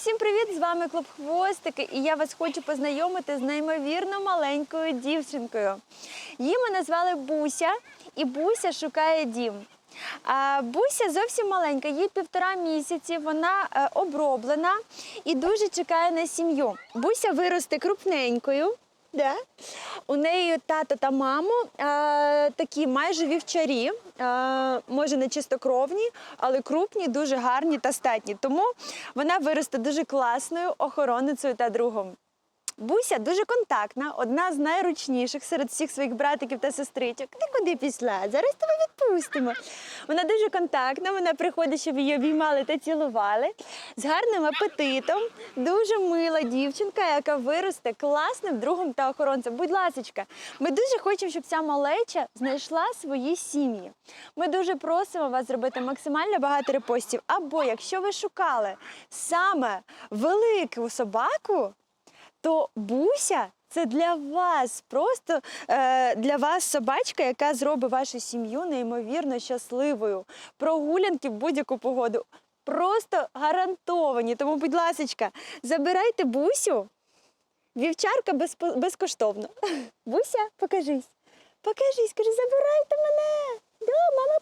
Всім привіт! З вами Клуб Хвостики, і я вас хочу познайомити з неймовірно маленькою дівчинкою. Її ми назвали Буся, і Буся шукає дім. А Буся зовсім маленька, їй півтора місяці, вона е, оброблена і дуже чекає на сім'ю. Буся виросте крупненькою. Да. У неї тато та мама е, такі майже вівчарі, е, може не чистокровні, але крупні, дуже гарні та статні. Тому вона виросте дуже класною охоронницею та другом. Буся дуже контактна, одна з найручніших серед всіх своїх братиків та сестричок. Ти куди пішла? Зараз тебе відпустимо. Вона дуже контактна, вона приходить, щоб її обіймали та цілували. З гарним апетитом, дуже мила дівчинка, яка виросте класним другом та охоронцем. Будь ласочка, ми дуже хочемо, щоб ця малеча знайшла свої сім'ї. Ми дуже просимо вас зробити максимально багато репостів. Або якщо ви шукали саме велику собаку, то Буся це для вас, просто е, для вас собачка, яка зробить вашу сім'ю неймовірно щасливою. Прогулянки в будь-яку погоду. Просто гарантовані. Тому, будь ласка, забирайте Бусю. Вівчарка безпо- безкоштовно. Буся, покажись. Покажись, скажи, забирайте мене. Да, мама.